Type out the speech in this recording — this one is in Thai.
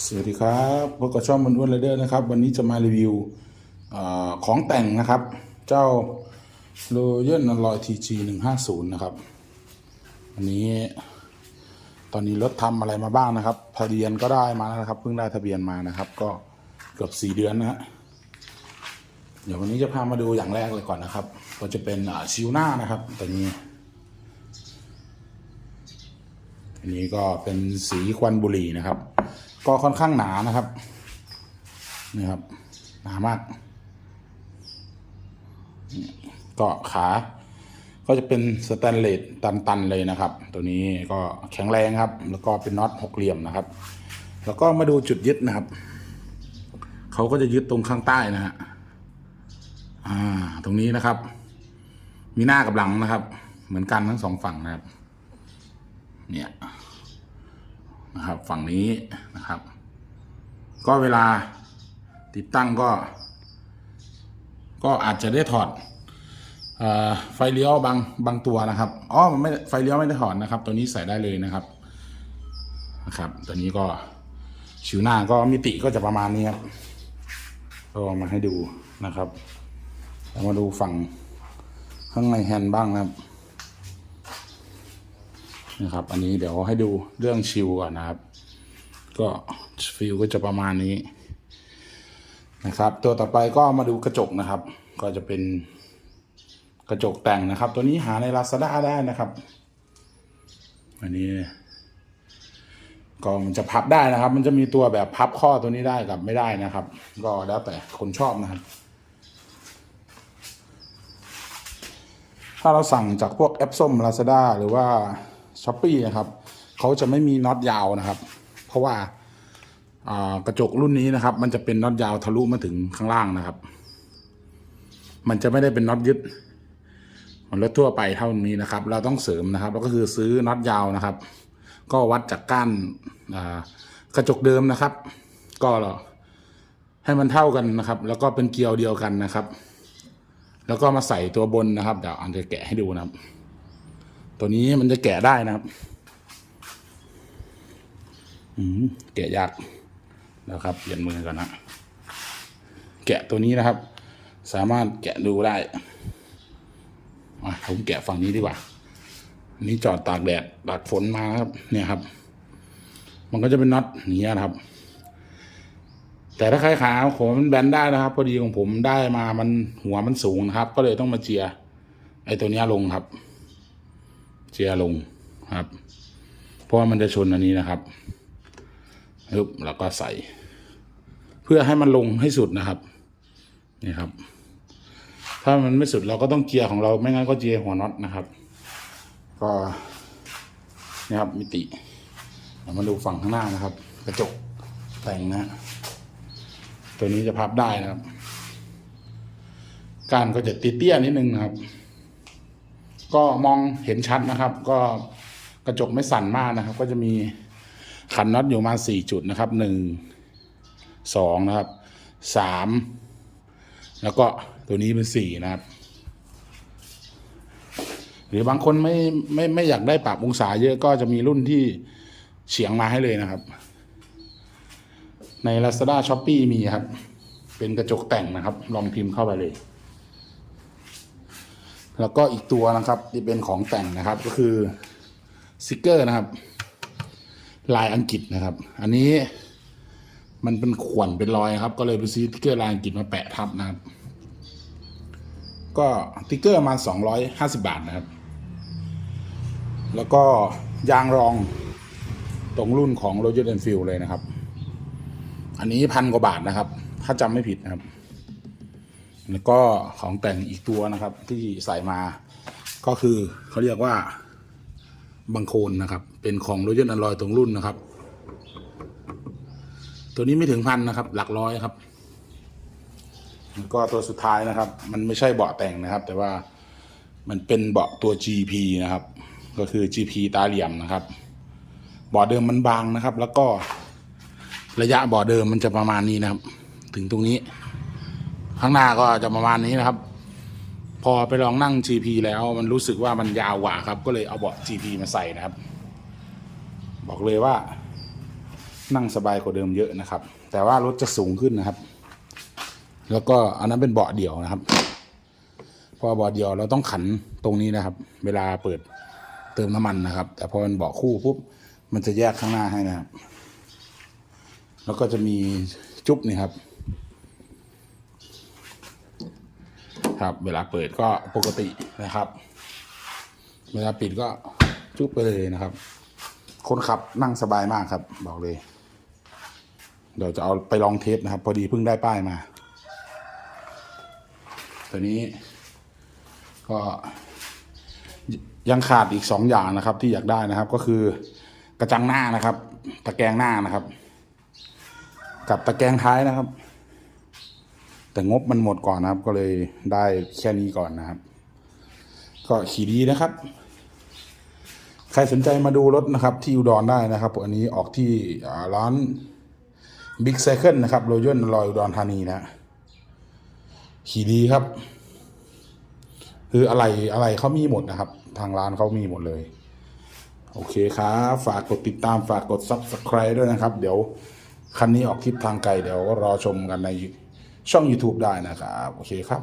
สวัสดีครับพบกับช่องมันอ้วนไรเดอร์นะครับ วันนี้จะมารีวิวอของแต่งนะครับ เจ้า Royal Alloy TG 150นย์นะครับอันนี้ ตอนนี้รถทำอะไรมาบ้างนะครับ ทะเบียนก็ได้มาแล้วนะครับ เพิ่งได้ทะเบียนมานะครับ ก็เกือบสี่เดือนนะฮะเดี๋ยววันนี้จะพามาดูอย่างแรกเลยก่อนนะครับ ก็จะเป็นชิวหน้านะครับตัวนี้ อันนี้ก็เป็นสีควันบุหรี่นะครับ ก็ค่อนข้างหนานะครับ นี่ครับ หนามาก ก็ขา ก็จะเป็นสแตนเลสตันๆเลยนะครับ ตัวนี้ก็แข็งแรงครับ แล้วก็เป็นน็อตหกเหลี่ยมนะครับ แล้วก็มาดูจุดยึดนะครับ เขาก็จะยึดตรงข้างใต้นะฮะ อ่า ตรงนี้นะครับ มีหน้ากับหลังนะครับ เหมือนกันทั้งสองฝั่งนะครับ เนี่ย นะครับ ฝั่งนี้นะครับ ก็เวลาติดตั้งก็ ก็อาจจะได้ถอดไฟเลี้ยวบางบางตัวนะครับอ๋อมันไม่ไฟเลี้ยวไม่ได้ถอดนะครับ ตัวนี้ใส่ได้เลยนะครับนะครับ ตัวนี้ก็ชิวหน้าก็มิติก็จะประมาณนี้ครับก็เอามาให้ดูนะครับมาดูฝั่งข้างในแฮนด์บ้างนะครับ นะครับ อันนี้เดี๋ยวให้ดูเรื่องชิวก่อนนะครับ ก็ฟิลก็จะประมาณนี้นะครับ ตัวต่อไปก็มาดูกระจกนะครับ ก็จะเป็นกระจกแต่งนะครับ ตัวนี้หาใน Lazada ได้นะครับ อันนี้ก็มันจะพับได้นะครับ มันจะมีตัวแบบพับข้อตัวนี้ได้กับไม่ได้นะครับ ก็แล้วแต่คนชอบนะครับ ถ้าเราสั่งจากพวกแอปส้ม Lazada หรือว่า ช้อปปี้นะครับเขาจะไม่มีน็อตยาวนะครับ เพราะว่าากระจกรุ่นนี้นะครับ มันจะเป็นน็อตยาวทะลุมาถึงข้างล่างนะครับ มันจะไม่ได้เป็นน็อตยึดเหมันรถทั่วไปเท่านี้นะครับ เราต้องเสริมนะครับ แล้วก็คือซื้อน็อตยาวนะครับ ก็วัดจากก้านากระจกเดิมนะครับ ก็ให้มันเท่ากันนะครับ แล้วก็เป็นเกลียวเดียวกันนะครับ แล้วก็มาใส่ตัวบนนะครับ เดี๋ยวอันจะแกะให้ดูนะครับ ตัวนี้มันจะแกะได้นะครับแกะยากนะครับเปลี่ยนมือก่อนนะ แกะตัวนี้นะครับ สามารถแกะดูได้ผมแกะฝั่งนี้ดีกว่านนี้จอดตากแดดตากฝนมาครับ เนี่ยครับ มันก็จะเป็นน็อตอย่างเงี้นะครับ แต่ถ้าใครขาผมมันแบนได้นะครับพอดีของผมได้มามันหัวมันสูงนะครับ ก็เลยต้องมาเจียไอ้ตัวนี้ลงครับ เจียลงครับ เพราะว่ามันจะชนอันนี้นะครับปึ๊บแล้วก็ใส่ เพื่อให้มันลงให้สุดนะครับนี่ครับ ถ้ามันไม่สุดเราก็ต้องเจียของเราไม่งั้นก็เจียหัวน็อตนะครับ ก็นี่ครับมิติเรามาดูฝั่งข้างหน้านะครับ กระจกแต่งนะ ตัวนี้จะพับได้นะครับ การก็จะเตี้ยๆนิดนึงนะครับ ก็มองเห็นชัดนะครับ ก็กระจกไม่สั่นมากนะครับ ก็จะมีขันน็อตอยู่มาสี่จุดนะครับหนึ่งสองนะครับสามแล้วก็ตัวนี้เป็นสี่นะครับ หรือบางคนไม่ไม่ไม่อยากได้ปรับองศาเยอะก็จะมีรุ่นที่เฉียงมาให้เลยนะครับ ใน Lazada s h o p e e มีครับ เป็นกระจกแต่งนะครับ ลองพิมพ์เข้าไปเลย แล้วก็อีกตัวนะครับที่เป็นของแต่งนะครับก็คือสติกเกอร์นะครับ ลายอังกฤษนะครับ อันนี้มันเป็นขวนเป็นรอยครับ ก็เลยไปซื้อสติกเกอร์ลายอังกฤษมาแปะทับนะครับ ก็สติกเกอร์ประมาณสองร้อยห้าสิบาทนะครับ แล้วก็ยางรองตรงรุ่นของ Roger Enfield เลยนะครับ อันนี้พันกว่าบาทนะครับ ถ้าจำไม่ผิดนะครับ แล้วก็ของแต่งอีกตัวนะครับที่ใส่มาก็คือเขาเรียกว่าบังโคนนะครับ เป็นของโรเจนอลอยตรงรุ่นนะครับ ตัวนี้ไม่ถึงพันนะครับ หลักร้อยครับแล้วก็ตัวสุดท้ายนะครับ มันไม่ใช่เบาะแต่งนะครับ แต่ว่ามันเป็นเบาะตัว GP นะครับ ก็คือ GP ตาเหลี่ยมนะครับเบาะเดิมมันบางนะครับ แล้วก็ระยะเบาะเดิมมันจะประมาณนี้นะครับ ถึงตรงนี้ ข้างหน้าก็จะประมาณนี้นะครับ พอไปลองนั่ง GP แล้วมันรู้สึกว่ามันยาวกว่าครับ ก็เลยเอาเบาะ GP มาใส่นะครับ บอกเลยว่า นั่งสบายกว่าเดิมเยอะนะครับ แต่ว่ารถจะสูงขึ้นนะครับ แล้วก็อันนั้นเป็นเบาะเดี่ยวนะครับ พอเบาะเดี่ยวเราต้องขันตรงนี้นะครับ เวลาเปิดเติมน้ำมันนะครับ แต่พอมันเบาะคู่ปุ๊บมันจะแยกข้างหน้าให้นะครับ แล้วก็จะมีจุ๊บนี่ครับ ครับ เวลาเปิดก็ปกตินะครับ เวลาปิดก็จุ๊บไปเลยนะครับ คนขับนั่งสบายมากครับ บอกเลย เดี๋ยวจะเอาไปลองเทสนะครับ พอดีเพิ่งได้ป้ายมา ตัวนี้ ก็ยังขาดอีกสองอย่างนะครับ ที่อยากได้นะครับ ก็คือกระจังหน้านะครับ ตะแกรงหน้านะครับ กับตะแกรงท้ายนะครับ แต่งบมันหมดก่อนนะครับ ก็เลยได้แค่นี้ก่อนนะครับ ก็ขี่ดีนะครับ ใครสนใจมาดูรถนะครับ ที่อุดรได้นะครับ อันนี้ออกที่ร้านบิ๊กไซเคิลนะครับโรยนลอยอุดรธานีนะขี่ดีครับ คืออะไรอะไรเขามีหมดนะครับ ทางร้านเขามีหมดเลย โอเคครับ ฝากกดติดตามฝากกด Subscribe ด้วยนะครับ เดี๋ยวคันนี้ออกทริปทางไกลเดี๋ยวรอชมกันใน ช่อง YouTube ได้นะครับ โอเคครับ